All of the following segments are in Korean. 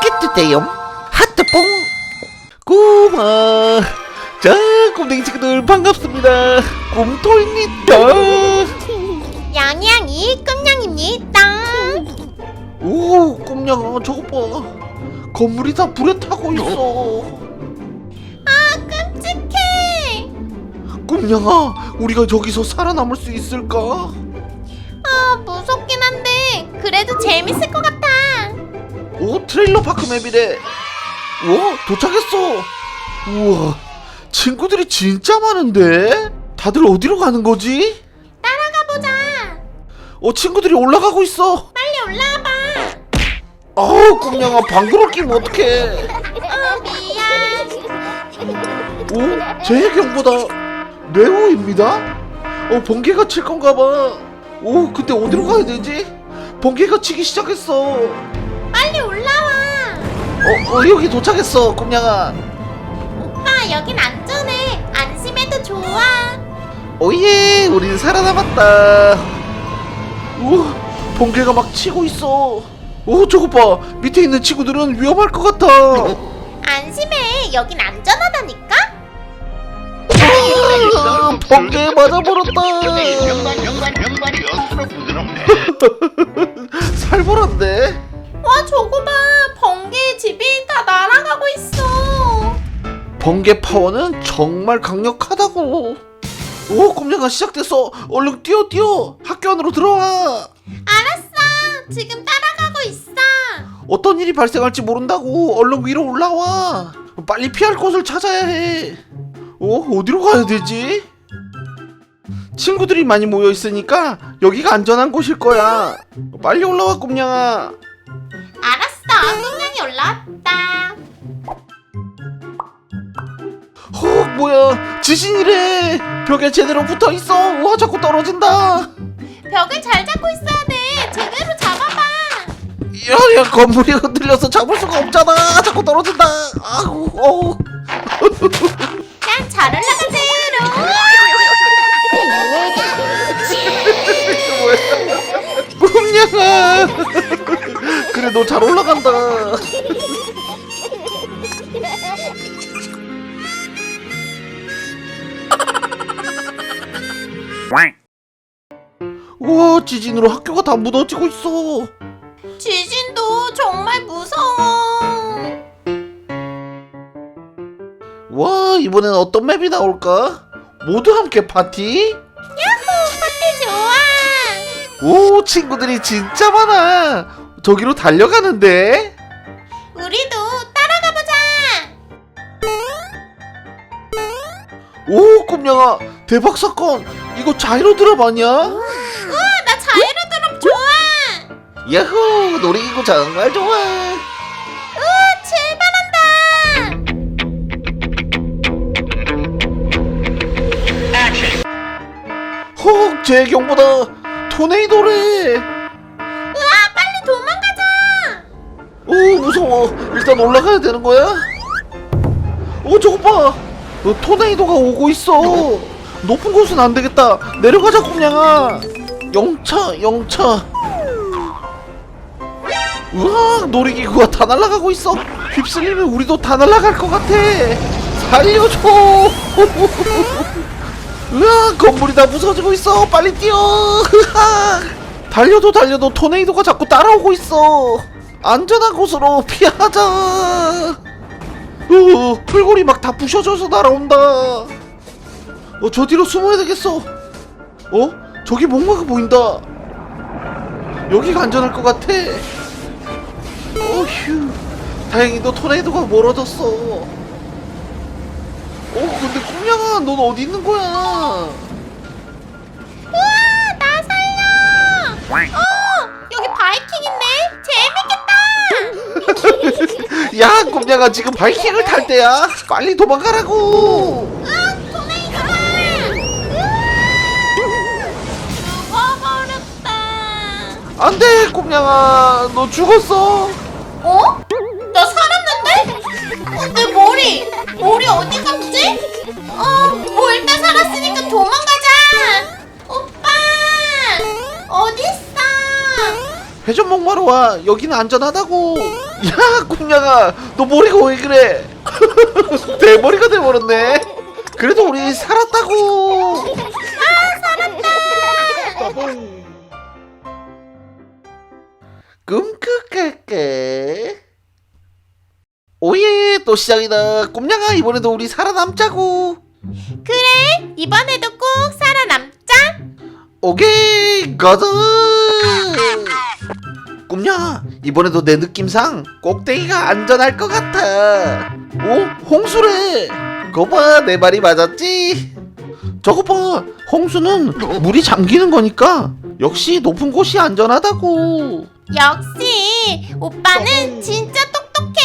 좋겠는데요 하트 뽕 꼬마 자 곰댕이 친구들 반갑습니다 곰토입니다 양양이 끔냥입니다. 오 꼼냥아 저거 봐 건물이 다 불에 타고 있어 아 끔찍해. 꼼냥아 우리가 저기서 살아남을 수 있을까? 아 무섭긴 한데 그래도 재밌을 것 같아. 오 트레일러 파크 맵이래 우와 도착했어 우와 친구들이 진짜 많은데 다들 어디로 가는 거지? 따라가 보자. 어 친구들이 올라가고 있어 빨리 올라와 봐. 아우 꼼냥아 방구를 끼면 어떡해 어 미안. 오제 경보다 레오입니다 어 번개가 칠 건가 봐 오 근데 어디로 가야 되지? 번개가 치기 시작했어 올라와. 어, 어 여기 도착했어 꼼냥아 오빠 여긴 안전해. 안심해도 좋아. 오예 우린 살아남았다 우와 번개가 막 치고 있어 오 저거 봐 밑에 있는 친구들은 위험할 것 같아 안심해. 여긴 안전하다니까. 아, 번개에 맞아버렸다 번개 파워는 정말 강력하다고 오 꼼냥아 시작됐어 얼른 뛰어 뛰어 학교 안으로 들어와 알았어. 지금 따라가고 있어. 어떤 일이 발생할지 모른다고 얼른 위로 올라와 빨리 피할 곳을 찾아야 해 어? 어디로 가야 되지? 친구들이 많이 모여 있으니까 여기가 안전한 곳일 거야 빨리 올라와 꼼냥아 알았어. 꽁냥이 올라왔다. 헉 뭐야? 지진이래. 벽에 제대로 붙어있어. 우와 자꾸 떨어진다. 벽을 잘 잡고 있어야 돼. 제대로 잡아봐. 야야 건물이 흔들려서 잡을 수가 없잖아. 자꾸 떨어진다. 아우 어우. 난잘 올라가세요. 꼼냥아 그래 너 잘 올라간다 와 지진으로 학교가 다 무너지고 있어 지진도 정말 무서워. 와 이번엔 어떤 맵이 나올까? 모두 함께 파티? 파티 좋아. 오 친구들이 진짜 많아 저기로 달려가는데 우리도 따라가 보자. 오 꼼냥아 대박 사건 이거 자이로 드랍 아니야? 야호 놀이기구 정말 좋아. 우와 출발한다. 헉 제경보다 토네이도래. 우와 빨리 도망가자. 오 무서워. 일단 올라가야 되는 거야? 오 저거 봐. 어, 토네이도가 오고 있어. 높은 곳은 안 되겠다. 내려가자 꼼냥아 영차 영차 우와 놀이기구가 다 날아가고 있어. 휩쓸리면 우리도 다 날아갈 것 같아. 살려줘. 으아 건물이 다 부서지고 있어. 빨리 뛰어. 달려도 달려도 토네이도가 자꾸 따라오고 있어. 안전한 곳으로 피하자. 어, 풀골이 막 다 부셔져서 날아온다. 어, 저 뒤로 숨어야 되겠어. 어? 저기 뭔가가 보인다. 여기가 안전할 것 같아. 어 휴 다행히도 토네이도가 멀어졌어 어 근데 꿈냥아 넌 어디 있는 거야 우와 나 살려. 어 여기 바이킹 있네. 재밌겠다. 야 꿈냥아 지금 바이킹을 탈 때야 빨리 도망가라고. 죽어버렸다. 안돼 꿈냥아 너 죽었어 어? 나 살았는데? 어, 내 머리! 머리 어디 갔지? 어, 뭐 일단 살았으니까 도망가자! 오빠! 어딨어? 회전 목마로 와 여기는 안전하다고 야 꿈냥아 너 머리가 왜 그래 대머리가 돼버렸네 그래도 우리 살았다고 꿈꾸까까? 오예 또 시작이다. 꿈냥아 이번에도 우리 살아남자고. 그래 이번에도 꼭 살아남자? 오케이 가자. 꿈냥아 이번에도 내 느낌상 꼭대기가 안전할 것 같아. 오 홍수래. 거봐 내 말이 맞았지? 저거 봐 홍수는 물이 잠기는 거니까 역시 높은 곳이 안전하다고 역시 오빠는 진짜 똑똑해.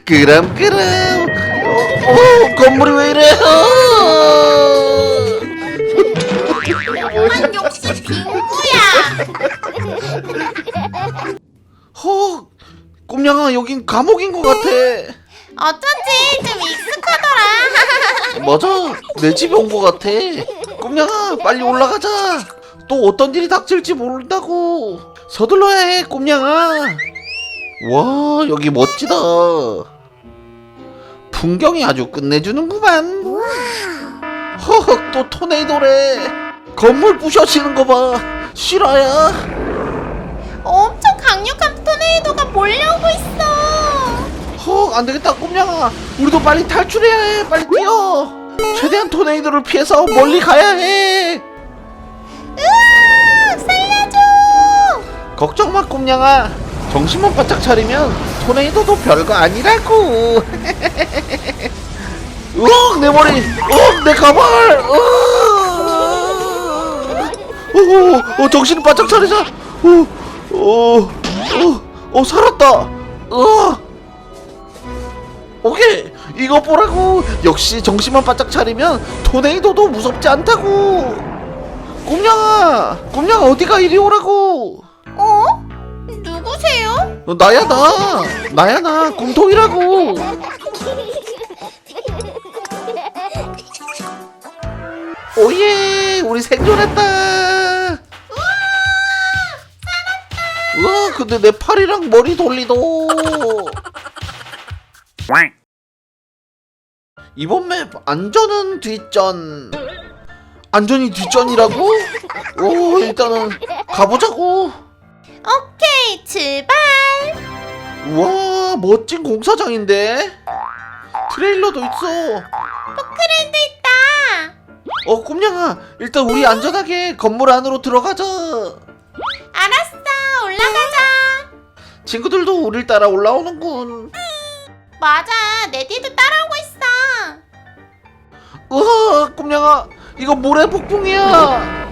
그럼 그럼. 어, 어, 건물이 왜 이래 난 역시 빙구야. 허 꿈냥아 여긴 감옥인 것 같아. 어쩐지 좀 익숙하더라. 맞아 내 집에 온 것 같아. 꿈냥아 빨리 올라가자. 또 어떤 일이 닥칠지 모른다고 서둘러야 해 꿈냥아. 와 여기 멋지다. 풍경이 아주 끝내주는구만. 허헉 또 토네이도래. 건물 부셔지는 거봐. 실화야. 엄청 강력한 토네이도가 몰려오고 있어. 허 안되겠다 꿈냥아. 우리도 빨리 탈출해야 해. 빨리 뛰어. 최대한 토네이도를 피해서 멀리 가야 해. 으아 살려줘 걱정 마 꿈냥아. 정신만 바짝 차리면 토네이도도 별거 아니라고. 으악 내 머리. 으악 내 가발. 으악 어, 어, 정신 바짝 차리자. 어, 어, 어, 어 살았다. 으악 오케이. 이거 보라고. 역시 정신만 바짝 차리면 토네이도도 무섭지 않다고. 꿈냥아 꿈냥아 어디가 이리 오라고? 어? 누구세요? 어, 나야 나. 나야 나. 꿈통이라고. 오예 우리 생존했다. 우와 근데 내 팔이랑 머리 돌리도 이번 맵 안전은 뒷전. 안전이 뒷전이라고? 오 일단은 가보자고 오케이 출발! 우와 멋진 공사장인데? 트레일러도 있어. 포크랜드 있다! 어 꿈냥아 일단 우리 안전하게 건물 안으로 들어가자. 알았어 올라가자! 친구들도 우릴 따라 올라오는군. 맞아 내 뒤도 따라오고 있어! 우와 꿈냥아 이거 모래 폭풍이야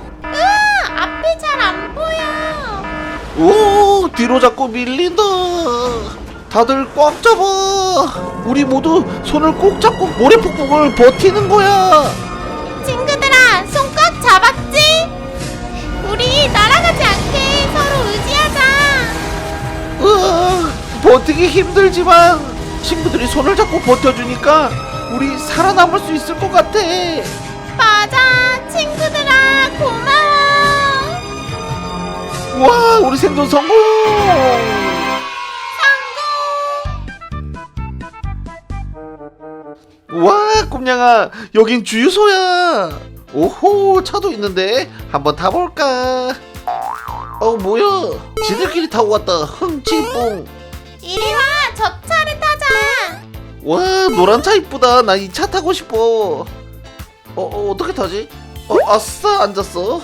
오 뒤로 자꾸 밀린다. 다들 꽉 잡아. 우리 모두 손을 꼭 잡고 모래 폭풍을 버티는 거야. 친구들아 손 꽉 잡았지? 우리 날아가지 않게 서로 의지하자. 으아, 버티기 힘들지만 친구들이 손을 잡고 버텨주니까 우리 살아남을 수 있을 것 같아. 맞아 친구들아 고마워 와, 우리 생존 성공! 와, 꿈냥아, 여긴 주유소야. 오호, 차도 있는데 한번 타볼까? 어, 뭐야? 지들끼리 타고 왔다. 흥치뿡. 이리 와 저 차를 타자 와 노란 차 이쁘다 나 이 차 타고 싶어 어, 어 어떻게 타지? 어 아싸 앉았어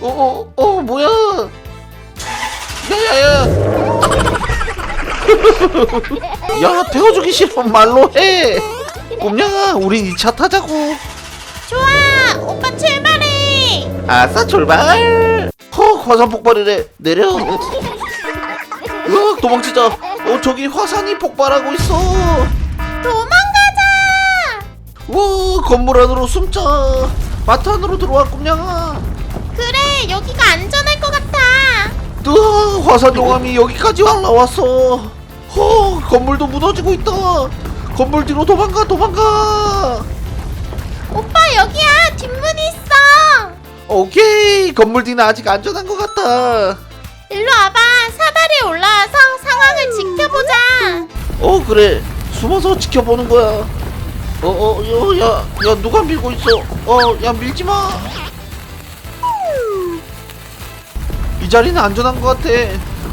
어어 어 어, 뭐야? 야야야. 야 태워주기 싫으면 말로 해. 꿈냥아 우린 이 차 타자고. 좋아 오빠 출발해. 아싸 출발. 허 화산 폭발이래. 내려. 으악 도망치자. 어 저기 화산이 폭발하고 있어. 도망가자. 와 건물 안으로 숨자. 마트 안으로 들어와 꿈냥아 으아 화산 용암이 여기까지 올라왔어 허 건물도 무너지고 있다. 건물 뒤로 도망가 도망가. 오빠 여기야. 뒷문이 있어. 오케이. 건물 뒤는 아직 안전한 것 같다 일로 와봐. 사다리에 올라와서 상황을 지켜보자. 어 그래. 숨어서 지켜보는 거야. 어어야야 야, 누가 밀고 있어? 어야 밀지 마 자리는 안전한 것 같아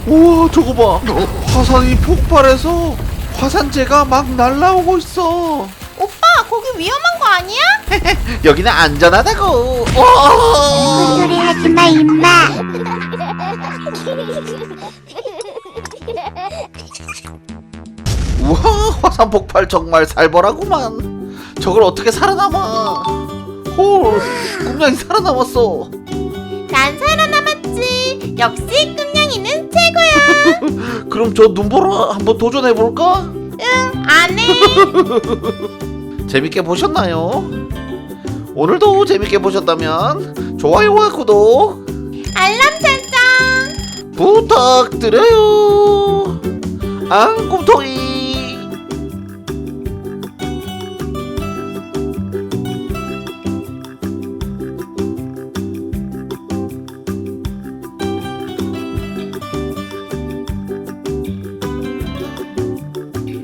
우와 저거 봐 화산이 폭발해서 화산재가 막 날라오고 있어 오빠, 거기 위험한 거 아니야? 여기는 안전하다고 와 소리 하지 마, 임마. 우와 화산 폭발 정말 살벌하구만 저걸 어떻게 살아남아 헐 꿈냥이 살아남았어. 역시 꿈냥이는 최고야. 그럼 저 눈보라 한번 도전해 볼까? 응, 안 해. 재밌게 보셨나요? 오늘도 재밌게 보셨다면 좋아요와 구독 알람 설정. 부탁드려요. 앙꿈토이